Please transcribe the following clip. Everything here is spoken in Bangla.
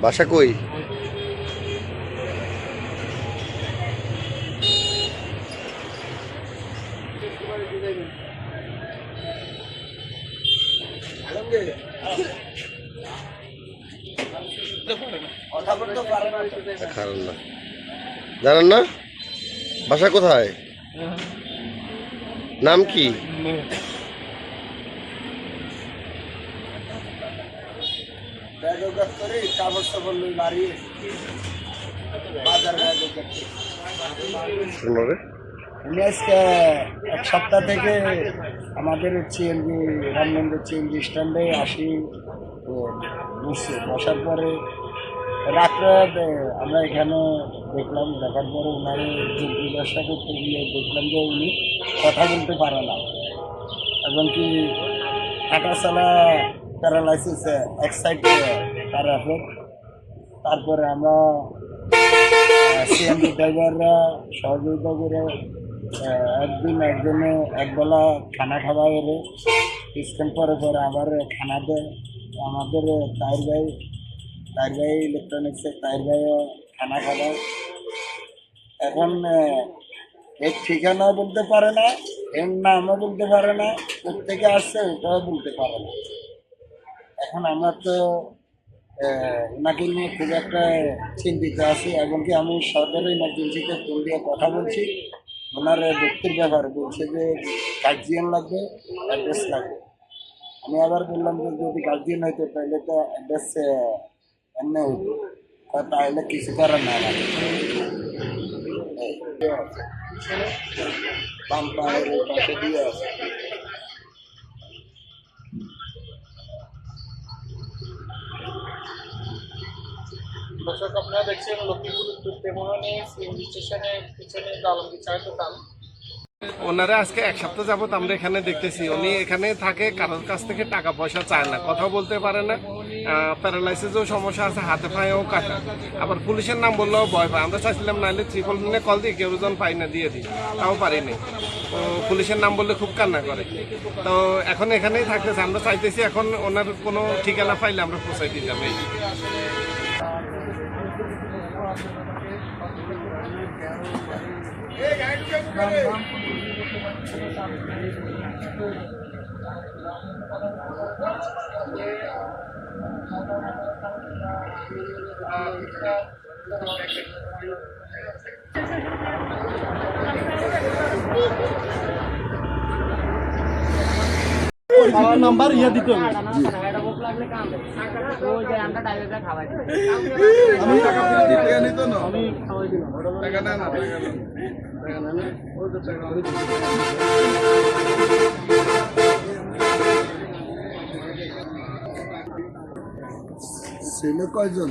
বাসা কই? জানেন না? বাসা কোথায়? নাম কি? কাগজ সাপড় বাড়ি বাজার শুনো রে আমি আজকে এক সপ্তাহ থেকে আমাদের সিএনজি রামনন্দ সিএনজি স্ট্যান্ডে আসি। তো বসছি বসার পরে রাত্রে আমরা এখানে দেখলাম দেখার পরে ওনারে জিজ্ঞাসা করতে গিয়ে দেখলাম যে উনি কথা বলতে পারে না। এমনকি হাঁটাচলা প্যারালাইসিস এক সাইড তার এফেক্ট তারপরে আমরা সিএমডি ড্রাইভাররা সহযোগিতা করে একদিন একজনে একবেলা খানা খাওয়া এলে কিছুক্ষণ পরে পরে আবার খানা দেয় আমাদের তাইর ভাই তাইর ভাই ইলেকট্রনিক্সের তাইর ভাইও খানা খাওয়ায় এখন এর ঠিকানা বলতে পারে না এর নামও বলতে পারে না কোথেকে আসছে ওটাও বলতে পারে না এখন আমরা তো ওনাকে নিয়ে খুব একটা চিন্তিত আছি এবং কি আমি সরকারি ইমার্জেন্সিতে ফোন দিয়ে কথা বলছি। ওনার ব্যক্তির ব্যাপারে বলছে যে গার্জিয়ান লাগবে অ্যাড্রেস লাগবে। আমি আবার বললাম যে, যদি গার্জিয়ান হইতো তাহলে তো অ্যাড্রেস এমনি হইতো। তাহলে কিছু করার না লাগে পাশে দিয়ে আছে। দর্শক, আপনারা দেখছেন লক্ষ্মীপুর সিএনজি পিছনে আলমগীর দোকান ওনারা আজকে এক সপ্তাহ যাবত আমরা এখানে দেখতেছি। উনি এখানে থাকে, কারোর কাছ থেকে টাকা পয়সা চায় না, কথা বলতে পারে না। প্যারালাইসিসও সমস্যা আছে, হাতে পায়েও কাটা। আবার পুলিশের নাম বললেও ভয় পায়। আমরা চাইছিলাম নাহলে ত্রিপল নিয়ে কল দিই কেউ জন পাই না, দিয়ে দিই। তাও পারিনি। তো পুলিশের নাম বললে খুব কান্না করে। তো এখন এখানেই থাকতেছে। আমরা চাইতেছি এখন ওনার কোনো ঠিকানা পাইলে আমরা পৌঁছাই দিতাম। এই। নাম্বার ইয়ে দিতে হবে আমি টাকা আমি খাওয়াই দিলাম। ছেলে কয়জন?